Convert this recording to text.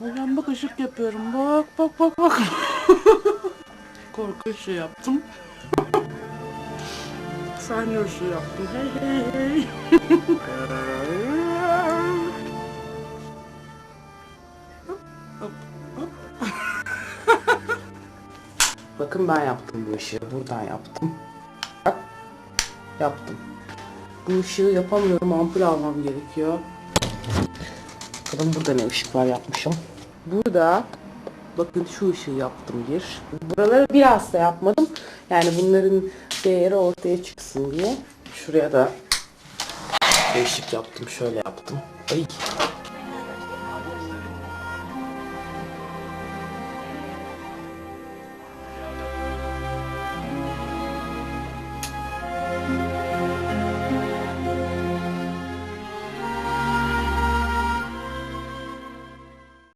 Ben bak ışık yapıyorum. Bak bak bak bak. Korku ışığı yaptım. Sahne ışığı yaptım. Hey hey hey. Bakın ben yaptım bu ışığı. Buradan yaptım. Bak. Yaptım. Bu ışığı yapamıyorum. Ampul almam gerekiyor. Bakalım burada ne ışıklar yapmışım. Burada bakın şu ışığı yaptım bir. Buraları biraz da yapmadım. Yani bunların değeri ortaya çıksın diye. Şuraya da ışık yaptım. Şöyle yaptım. Ay